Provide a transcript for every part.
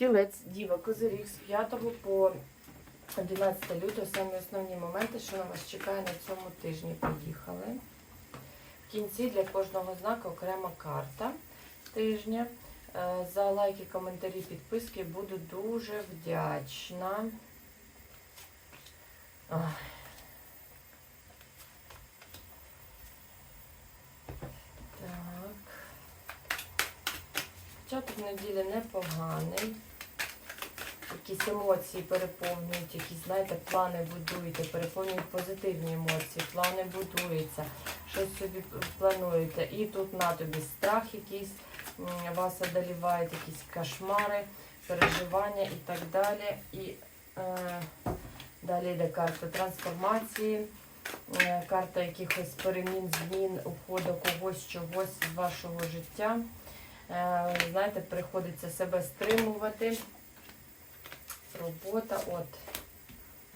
Тілець, діва, козиріг з 5 по 11 лютого. Самі основні моменти, що на вас чекає на цьому тижні. Поїхали. В кінці для кожного знаку окрема карта тижня. Е, За лайки, коментарі, підписки буду дуже вдячна. Ой. Так. Початок неділі непоганий. Якісь емоції переповнюють, якісь, знаєте, плани будуєте, переповнюють позитивні емоції, плани будуються, щось собі плануєте. І тут на тобі страх якийсь, вас одолівають якісь кошмари, переживання і так далі. І е, далі йде карта трансформації, е, карта якихось перемін, змін, уходу когось, чогось з вашого життя. Е, знаєте, приходиться себе стримувати. Робота от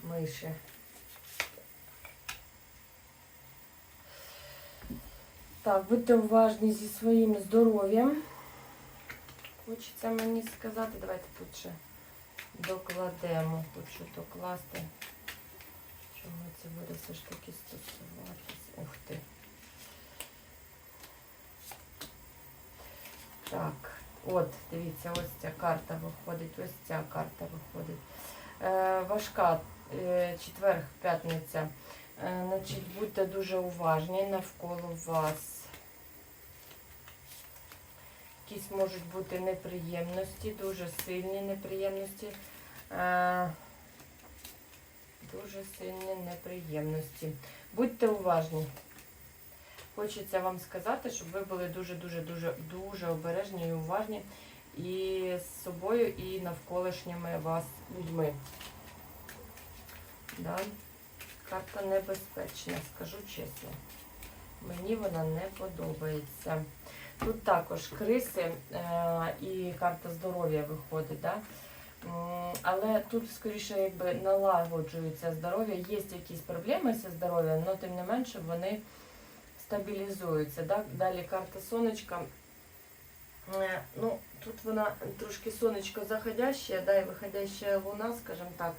миші. Так, будьте уважні зі своїм здоров'ям. Хочеться мені сказати, давайте тут ще докладемо. Хочу докласти. Чого це буде все ж таки стосуватися? Ух ти. Так, от, дивіться, ось ця карта виходить, ось ця карта виходить. Е, важка е, четвер, п'ятниця. Е, значить, будьте дуже уважні навколо вас. Якісь можуть бути неприємності, дуже сильні неприємності. Е, дуже сильні неприємності. Будьте уважні. Хочеться вам сказати, щоб ви були дуже-дуже дуже дуже обережні і уважні і з собою, і навколишніми вас людьми. Да? Карта небезпечна, скажу чесно. Мені вона не подобається. Тут також криси е- і карта здоров'я виходить. Да? Але тут, скоріше, якби налагоджується здоров'я. Є якісь проблеми зі здоров'ям, але тим не менше вони стабілізуються. Да? Далі карта сонечка. Е, Ну, тут вона трошки сонечко заходяще, да, і виходяща луна, скажімо так.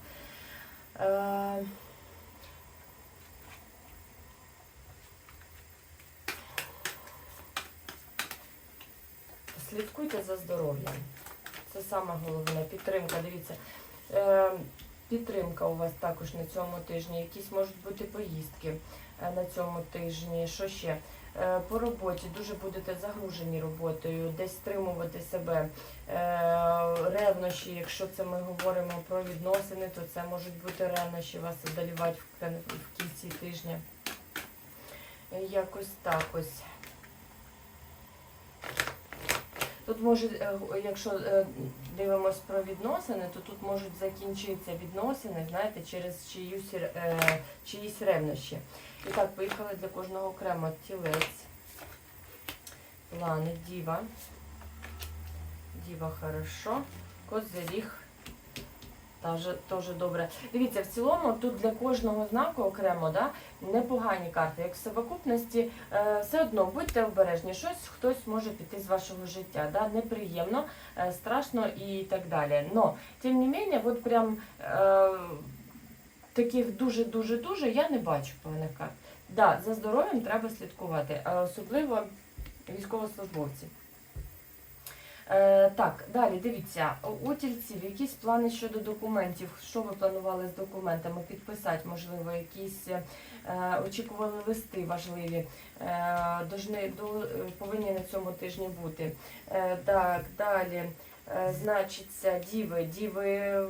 Е, Слідкуйте за здоров'ям. Це саме головне. Підтримка. Дивіться. Підтримка у вас також на цьому тижні. Якісь можуть бути поїздки е, на цьому тижні. Що ще? Е, По роботі дуже будете загружені роботою, десь стримувати себе. Е, Ревнощі, якщо це ми говоримо про відносини, то це можуть бути ревнощі вас одолівати в кінці тижня. Якось так ось. Тут може, е, якщо е, дивимось про відносини, то тут можуть закінчитися відносини, знаєте, через чиюсь, е, чиїсь ревнощі. І так, поїхали для кожного окремо тілець, плани, діва. Діва хорошо. Козиріг. Теж, добре. Дивіться, в цілому тут для кожного знаку окремо да, непогані карти. Як в совокупності, е, все одно будьте обережні, щось хтось може піти з вашого життя. Да, неприємно, е, страшно і так далі. Но, тим не менше, от прям е, таких дуже-дуже-дуже я не бачу поганих карт. Да, за здоров'ям треба слідкувати, особливо військовослужбовці. Е, так, далі дивіться, у тільців якісь плани щодо документів. Що ви планували з документами? Підписати, можливо, якісь е, очікували листи важливі, е, должны, до, повинні на цьому тижні бути. Е, так, далі. Е, значиться, діви, діви е,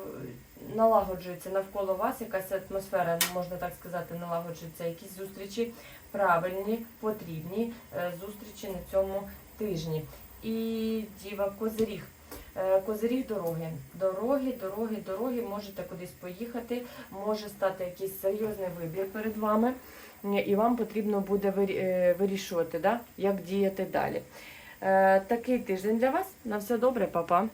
налагоджуються навколо вас, якась атмосфера, можна так сказати, налагоджується, якісь зустрічі правильні, потрібні е, зустрічі на цьому тижні. І діва Козиріг. Е, Козиріг дороги. Дороги, дороги, дороги. Можете кудись поїхати, може стати якийсь серйозний вибір перед вами, і вам потрібно буде е, вирішувати, да? як діяти далі. Е, Такий тиждень для вас. На все добре, па-па.